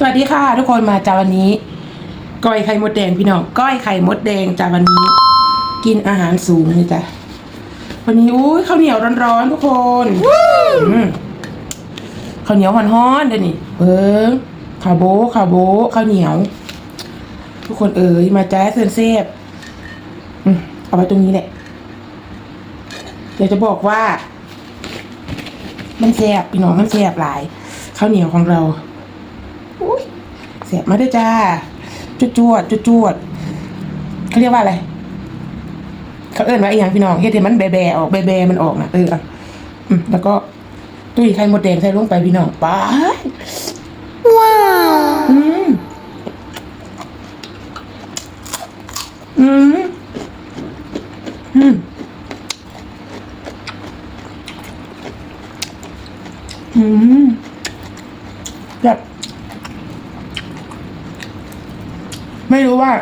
สวัสดีค่ะ ทุกคนมาจากวันนี้ก้อยไข่มดแดงพี่น้องก้อยไข่มดแดงจากวันนี้ กินอาหารสูงเลยจ้ะวันนี้อุ้ยข้าวเหนียวร้อนๆทุกคนอืมข้าวเหนียวฮ้อนๆเดี๋ยวนี้เบิ้งข้าวโบ๊ะข้าวโบ๊ะข้าวเหนียว ทุกคนเอ๋ยมาจ้าเซนเซฟอืมเอาไว้ตรงนี้แหละเดี๋ยวจะบอกว่า มันแสบพี่น้องมันแสบหลายข้าวเหนียวของเราอุ๊ย เสียบมาด้วยจ้าจุดจวดจุดจวดเขาเรียกว่าอะไรเขาเอิ้นว่าอหย่างพี่น้องเฮ็ดให้มันแบะๆออกแบะๆมันออกนะเอออะอืมแล้วก็ตุ้ยไข่มดแดงใส่ลงไปพี่น้องป้าดว้าวอืมอืมอืมอืมแบบ ไม่รู้ว่า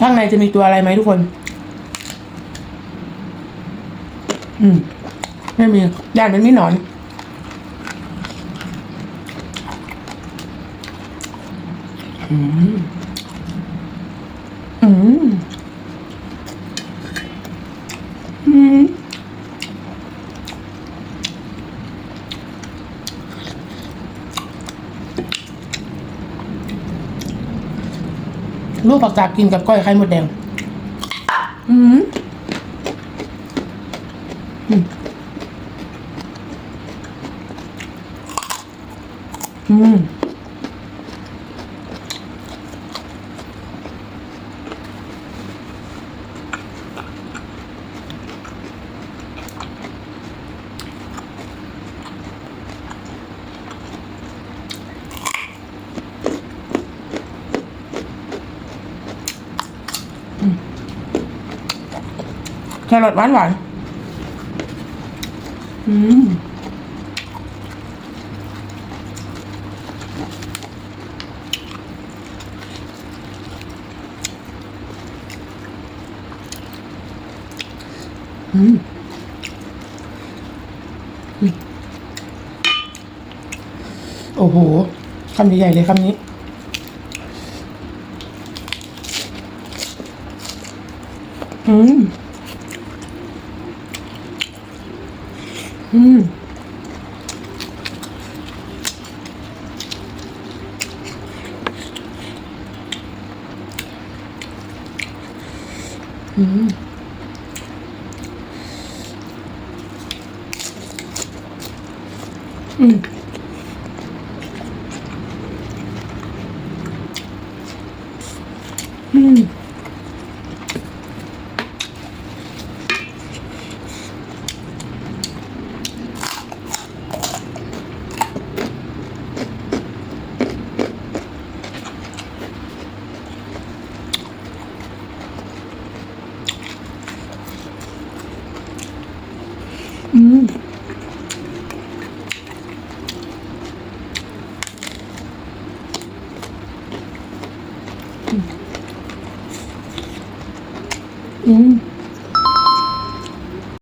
ข้างในจะมีตัวอะไรไหมทุกคน อืม ไม่มีย่านมันไม่หนอน อืม อืม อืม ลูกผักกาดกินกับก้อยไข่มดแดง อืมอืม อืมแครอทหวานหวานอืมอืมอืมโอ้โหคำใหญ่ๆเลยคำนี้อืม อืมอืม อืมอืมอืมอืม